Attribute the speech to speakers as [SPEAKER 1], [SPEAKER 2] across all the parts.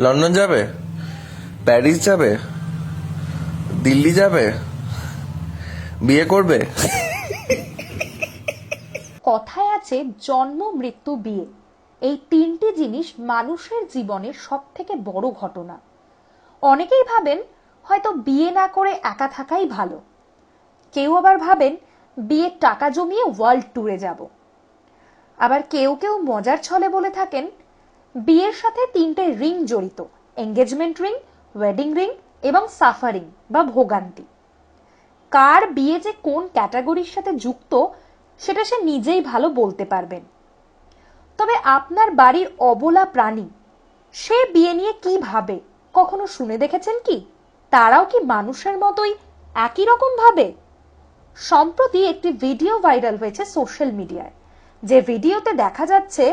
[SPEAKER 1] London যাবে? Paris যাবে? দিল্লি যাবে? বিয়ে করবে?
[SPEAKER 2] কথায় আছে জন্ম, মৃত্যু, বিয়ে। এই তিনটি জিনিস মানুষের জীবনের সব থেকে বড় ঘটনা। অনেকেই ভাবেন, হয়তো বিয়ে না করে একা থাকাই ভালো। কেউ আবার ভাবেন বিয়ের টাকা জমিয়ে ওয়ার্ল্ড ট্যুরে যাব। আবার কেউ কেউ মজার ছলে বলে থাকেন বিয়ের সাথে তিনটে রিং জড়িত। এঙ্গেজমেন্ট রিং ওয়েডিং রিং এবং সাফারিং বা ভোগান্তি। কার বিয়ে যে কোন ক্যাটাগরির সাথে যুক্ত, সেটা সে নিজেই ভালো বলতে পারবেন তবে আপনার বাড়ির অবলা প্রাণী, সে বিয়ে নিয়ে কি ভাবে? কখনো শুনে দেখেছেন কি? তারাও কি মানুষের মতোই একই রকম ভাবে? সম্প্রতি একটি ভিডিও ভাইরাল হয়েছে সোশ্যাল মিডিয়ায় যে ভিডিওতে দেখা যাচ্ছে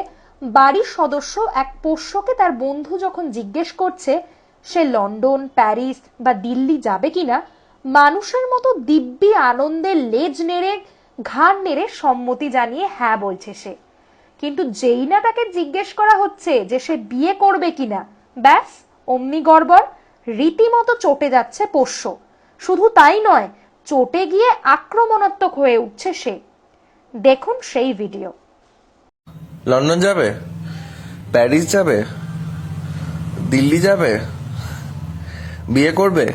[SPEAKER 2] বাড়ির সদস্য এক পোষ্যকে তার বন্ধু যখন জিজ্ঞেস করছে, সে লন্ডন, প্যারিস বা দিল্লি যাবে কিনা, মানুষের মতো দিব্যি আনন্দে লেজ নেড়ে, ঘাড় নেড়ে সম্মতি জানিয়ে হ্যাঁ বলছে সে। কিন্তু যেই না তাকে জিজ্ঞেস করা হচ্ছে যে সে বিয়ে করবে কিনা, ব্যাস, অমনি গড়বড়, রীতিমতো চটে যাচ্ছে পোষ্য। শুধু তাই নয়, চটে গিয়ে আক্রমণাত্মক হয়ে উঠছে সে। দেখুন সেই ভিডিও।
[SPEAKER 1] লন্ডন যাবে? প্যারিস যাবে? দিল্লি যাবে? বিয়ে করবে?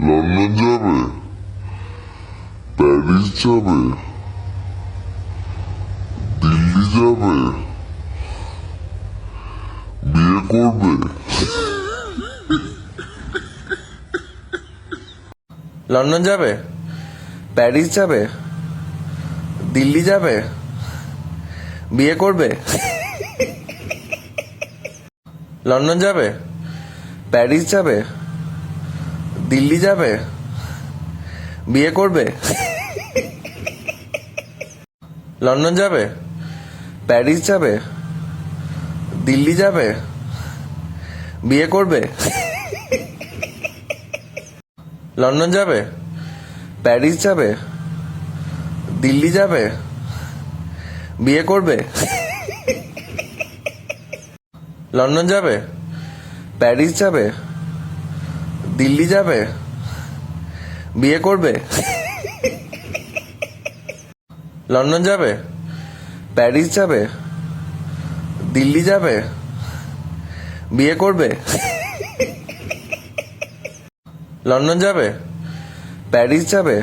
[SPEAKER 3] লন্ডন যাবে? প্যারিস যাবে? দিল্লি যাবে? বিয়ে করবে?
[SPEAKER 1] লন্ডন যাবে? প্যারিস যাবে? দিল্লি যাবে? বিয়ে করবে? লন্ডন যাবে? প্যারিস যাবে? দিল্লি যাবে? বিয়ে করবে? লন্ডন যাবে? প্যারিস যাবে? দিল্লি যাবে? বিয়ে করবে? লন্ডন যাবে? প্যারিস যাবে? দিল্লি যাবে? বিয়ে করবে? লন্ডন যাবে? প্যারিস যাবে? দিল্লি যাবে? বিয়ে করবে? লন্ডন যাবে? প্যারিস যাবে? দিল্লি যাবে? বিয়ে করবে? লন্ডন যাবে? প্যারিস যাবে?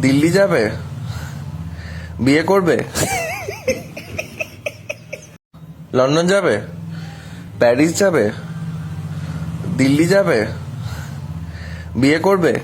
[SPEAKER 1] দিল্লি যাবে? বিয়ে করবে? লন্ডন যাবে? প্যারিস যাবে? দিল্লি যাবে? বিয়ে করবে?